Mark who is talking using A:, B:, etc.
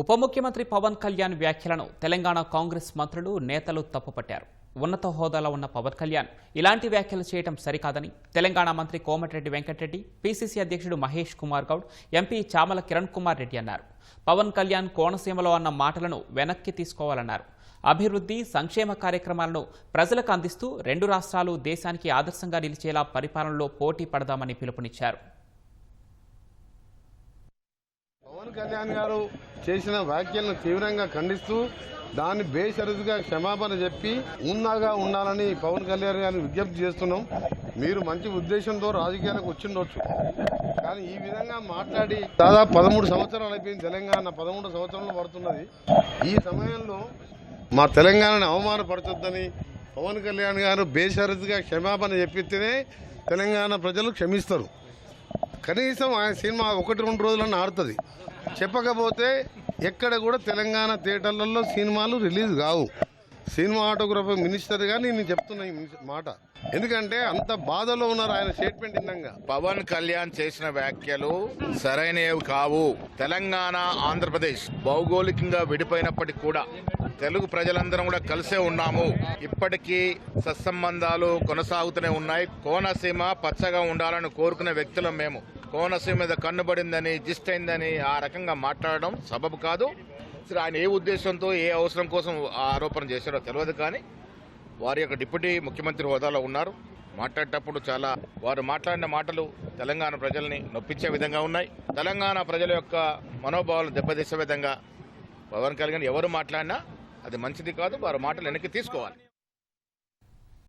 A: ఉప ముఖ్యమంత్రి పవన్ కళ్యాణ్ వ్యాఖ్యలను తెలంగాణ కాంగ్రెస్ మంత్రులు నేతలు తప్పుపట్టారు. ఉన్నత హోదాలో ఉన్న పవన్ కళ్యాణ్ ఇలాంటి వ్యాఖ్యలు చేయడం సరికాదని తెలంగాణ మంత్రి కోమటిరెడ్డి వెంకటరెడ్డి పీసీసీ అధ్యక్షుడు మహేష్ కుమార్ గౌడ్ ఎంపీ చామల కిరణ్ కుమార్ రెడ్డి అన్నారు. పవన్ కళ్యాణ్ కోనసీమలో అన్న మాటలను వెనక్కి తీసుకోవాలన్నారు. అభివృద్ధి సంక్షేమ కార్యక్రమాలను ప్రజలకు అందిస్తూ రెండు రాష్ట్రాలు దేశానికి ఆదర్శంగా నిలిచేలా పరిపాలనలో పోటీ పడదామని పిలుపునిచ్చారు
B: పవన్ కళ్యాణ్ గారు చేసిన వ్యాఖ్యలను తీవ్రంగా ఖండిస్తూ దాన్ని బేషరతుగా క్షమాపణ చెప్పి ఉన్నాగా ఉండాలని పవన్ కళ్యాణ్ గారిని విజ్ఞప్తి చేస్తున్నాం. మీరు మంచి ఉద్దేశంతో రాజకీయాలకు వచ్చిండొచ్చు. కానీ ఈ విధంగా మాట్లాడి దాదాపు పదమూడు సంవత్సరాలు అయిపోయింది తెలంగాణ. పదమూడు సంవత్సరంలో పడుతున్నది. ఈ సమయంలో మా తెలంగాణను అవమానపరచొద్దని పవన్ కళ్యాణ్ గారు బేషరతుగా క్షమాపణ చెప్పితేనే తెలంగాణ ప్రజలు క్షమిస్తారు. కనీసం ఆయన సినిమా ఒకటి రెండు రోజులన్నా ఆడుతుంది. చెప్పకపోతే ఎక్కడ కూడా తెలంగాణ థియేటర్లలో సినిమాలు రిలీజ్ కావు. సినిమా ఆటోగ్రఫర్ మినిస్టర్గా నేను చెప్తున్నా ఈ మాట. ఎందుకంటే అంత బాధలో ఉన్నారు ఆయన స్టేట్మెంట్ ఇందంగా
C: పవన్ కళ్యాణ్ చేసిన వ్యాఖ్యలు సరైనవి కావు. తెలంగాణ ఆంధ్రప్రదేశ్ భౌగోళికంగా విడిపోయినప్పటికీ కూడా తెలుగు ప్రజలందరం కూడా కలిసే ఉన్నాము. ఇప్పటికీ సత్సంబంధాలు కొనసాగుతూనే ఉన్నాయి. కోనసీమ పచ్చగా ఉండాలని కోరుకునే వ్యక్తులం మేము. కోనసీమ మీద కన్నుబడిందని జిస్ట్ అయిందని ఆ రకంగా మాట్లాడడం సబబు కాదు. అసలు ఆయన ఏ ఉద్దేశంతో ఏ అవసరం కోసం ఆరోపణ చేశారో తెలియదు కానీ వారి యొక్క డిప్యూటీ ముఖ్యమంత్రి హోదాలో ఉన్నారు. మాట్లాడేటప్పుడు చాలా వారు మాట్లాడిన మాటలు తెలంగాణ ప్రజల్ని నొప్పించే విధంగా ఉన్నాయి. తెలంగాణ ప్రజల యొక్క మనోభావాలు దెబ్బతీసే విధంగా పవన్ కళ్యాణ్ ఎవరు మాట్లాడినా అది మంచిది కాదు వారి మాటలు వెనక్కి తీసుకోవాలి.